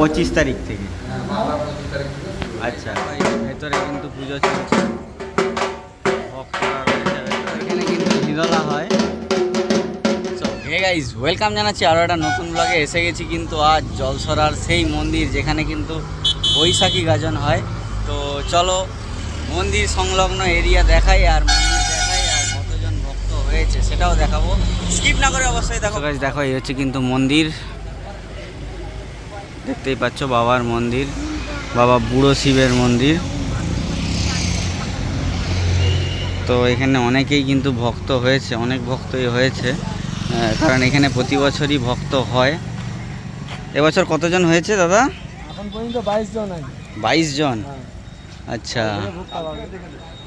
পঁচিশ তারিখ থেকে। আচ্ছা। ভেতরে কিন্তু পুজো চলছে। এখানে কিন্তু হিদলা হয়। হে গাইজ ওয়েলকাম জানাচ্ছি আরও একটা নতুন ব্লগে এসে গেছি কিন্তু আজ জলসরার সেই মন্দির যেখানে কিন্তু বৈশাখী গাজন হয়। তো চলো মন্দির সংলগ্ন এরিয়া দেখাই আর মন্দির দেখাই আর কতজন ভক্ত হয়েছে সেটাও দেখাবো। স্কিপ না করে অবশ্যই দেখো। গাইজ দেখো এই হচ্ছে কিন্তু মন্দির। দেখতেই পাচ্ছ বাবার মন্দির বাবা বুড়ো শিবের মন্দির। তো এখানে অনেকেই কিন্তু ভক্ত হয়েছে অনেক ভক্তই হয়েছে কারণ এখানে প্রতি বছরই ভক্ত হয়। এবছর কতজন হয়েছে দাদা? এখন পর্যন্ত বাইশ জন বাইশ জন? হ্যাঁ। আচ্ছা।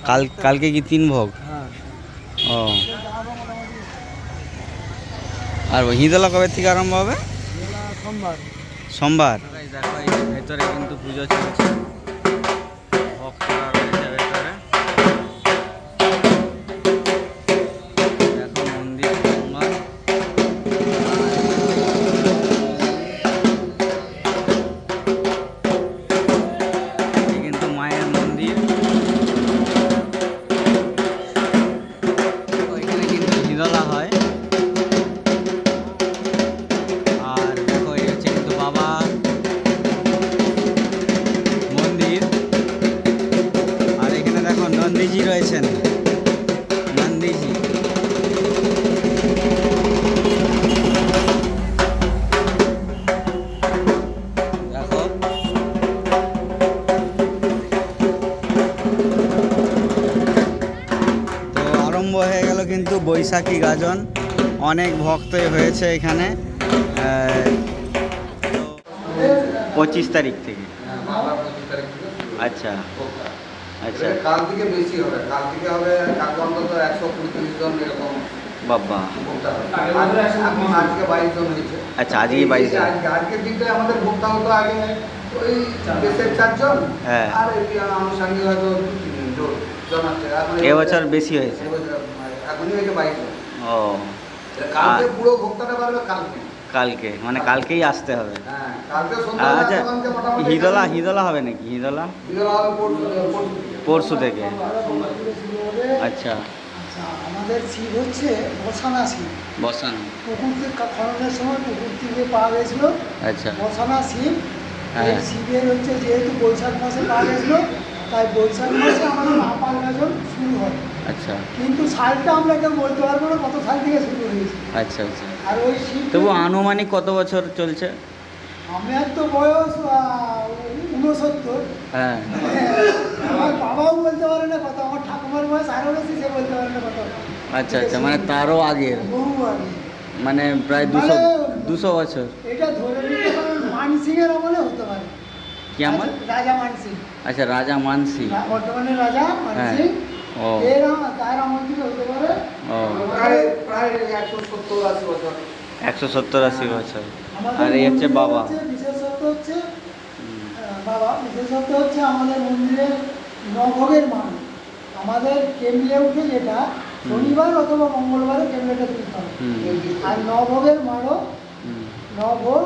কাল কালকে কি তিন ভোগ? হ্যাঁ। ও। আর হিদলা কবে থেকে আরম্ভ হবে? সোমবার। সোমবার? দেখো ভেতরে কিন্তু পুজো চলছে। মন্দির কিন্তু মায়ের মন্দির। কিন্তু হয়। নন্দীজি রয়েছেন। তো আরম্ভ হয়ে গেল কিন্তু বৈশাখী গাজন। অনেক ভক্তই হয়েছে এখানে। পঁচিশ তারিখ থেকে। আচ্ছা। আচ্ছা। কাল থেকে বেশি হবে। কাল থেকে হবে কালকে অন্তত একশো কুড়ি তিরিশ জন এরকম বাবা। এখন আজকে বাইশ জন হয়েছে। আচ্ছা, আজকে 22 জন। আজকে আজকের দিনটায় আমাদের ভোগটা হতো আগে ওই দেশের চারজন। হ্যাঁ। আর এই আনুষঙ্গিক হয়তো জন- আছে। এবছর বেশি হয়েছে। এখনই হয়েছে বাইশ জন। ও। কালকে পুরো ভোক্তাটা পারবে কালকে। কালকে মানে কালকেই আসতে হবে। হ্যাঁ আচ্ছা হিদলা হিদলা হবে নাকি? হিদলা? পরশু থেকে। আচ্ছা। আচ্ছা আমাদের শিব হচ্ছে বসানা শিব বসানো। পুকুর খননের সময় পুকুর থেকে পাওয়া গেছিল। আচ্ছা। বসানা শিব হ্যাঁ। শিবের হচ্ছে যেহেতু বৈশাখ মাসে পাওয়া গেছিল তাই বৈশাখ মাসে আমাদের আপার গাজন শুরু হয়। আচ্ছা। কিন্তু সালটা আমরা কেউ বলতে পারব না কত সাল থেকে শুরু হয়েছে। আচ্ছা আচ্ছা। আর ওই তবু আনুমানিক কত বছর চলছে? আমার তো বয়স উনসত্তর হ্যাঁ। আমার বাবাও বলতে পারে না কত আমার ঠাকুমার বয়স আরও বেশি সে বলতে পারে না কত আচ্ছা আচ্ছা মানে তারও আগের বহু আগে। মানে প্রায় দুশো মানে- দুশো বছর। এটা ধরে নিতে পারেন মানসিংয়ের আমলে হতে পারে। কি আমার? রাজা মানসিং আচ্ছা রাজা মানসি বর্তমানে রাজা মানসিং ও। একশো সত্তর আশি বছর। আর এই হচ্ছে বাবা। বিশেষত্ব হচ্ছে বাবা বিশেষত্ব হচ্ছে আমাদের মন্দিরে নভোগের মান আমাদের কেমলে উঠে যেটা শনিবার অথবা মঙ্গলবারে কেমলেটা তুলতে হবে আর নভোগের মানও নভোগ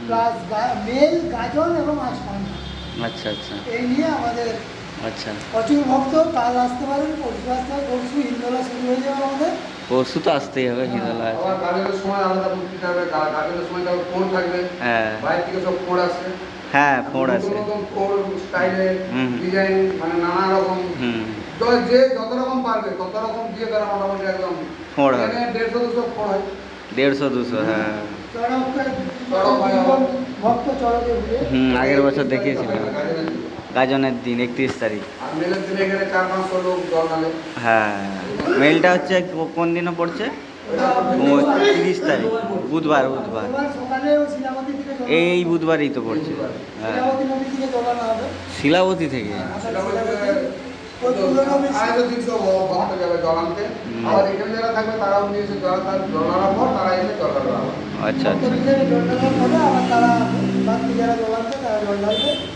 প্লাস মেল গাজন এবং আসমান আচ্ছা আচ্ছা এই নিয়ে আমাদের আচ্ছা। প্রচুর ভক্ত কাল আসতে পারেন পরশু আসতে পারেন পরশু ইন্দোলা শুরু হয়ে যাবে আমাদের। পরশু তো আসতেই হবে হিন্দোলা আছে। আবার সময় আলাদা গা- সময়টা ফোন থাকবে। হ্যাঁ। বাইরে থেকে সব ফোন আসে। হ্যাঁ আছে ফোন স্টাইলে ডিজাইন মানে নানা রকম। তো যে যত রকম পারবে তত রকম দিয়ে তারা মোটামুটি একদম ফোড় হবে। দেড়শো দুশো ফোন হয়। দেড়শো দুশো হ্যাঁ। হয় আগের বছর দেখিয়েছিলাম। গাজনের দিন। একত্রিশ তারিখ। হ্যাঁ মেলটা হচ্ছে কোন দিনও পড়ছে? তিরিশ তারিখ বুধবার বুধবার। এই বুধবারই তো পড়ছে। হ্যাঁ। শিলাবতী থেকে। আবার। আচ্ছা। আচ্ছা।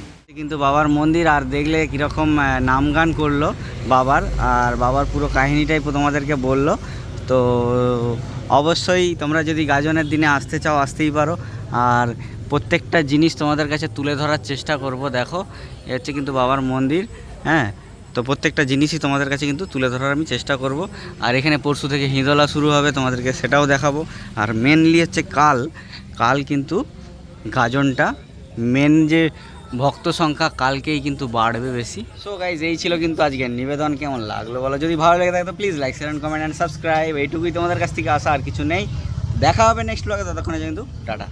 কিন্তু বাবার মন্দির আর দেখলে কীরকম নাম গান করল বাবার। আর বাবার পুরো কাহিনীটাই তোমাদেরকে বলল। তো অবশ্যই তোমরা যদি গাজনের দিনে আসতে চাও, আসতেই পারো। আর প্রত্যেকটা জিনিস তোমাদের কাছে তুলে ধরার চেষ্টা করব, দেখো। এ হচ্ছে কিন্তু বাবার মন্দির হ্যাঁ? তো প্রত্যেকটা জিনিসই তোমাদের কাছে কিন্তু তুলে ধরার আমি চেষ্টা করব। আর এখানে পরশু থেকে হিঁদলা শুরু হবে, তোমাদেরকে সেটাও দেখাবো। আর মেনলি হচ্ছে কাল। কাল কিন্তু গাজনটা মেন যে ভক্ত সংখ্যা কালকেই কিন্তু বাড়বে বেশি। সো গাইজ এই ছিল কিন্তু আজকের নিবেদন, কেমন লাগল বলো? যদি ভালো লেগে থাকে তো please like share and comment and subscribe এইটুকুই তোমাদের কাছ থেকে আসা আর কিছু নেই। দেখা হবে নেক্সট ব্লগে ততক্ষণে কিন্তু টাটা।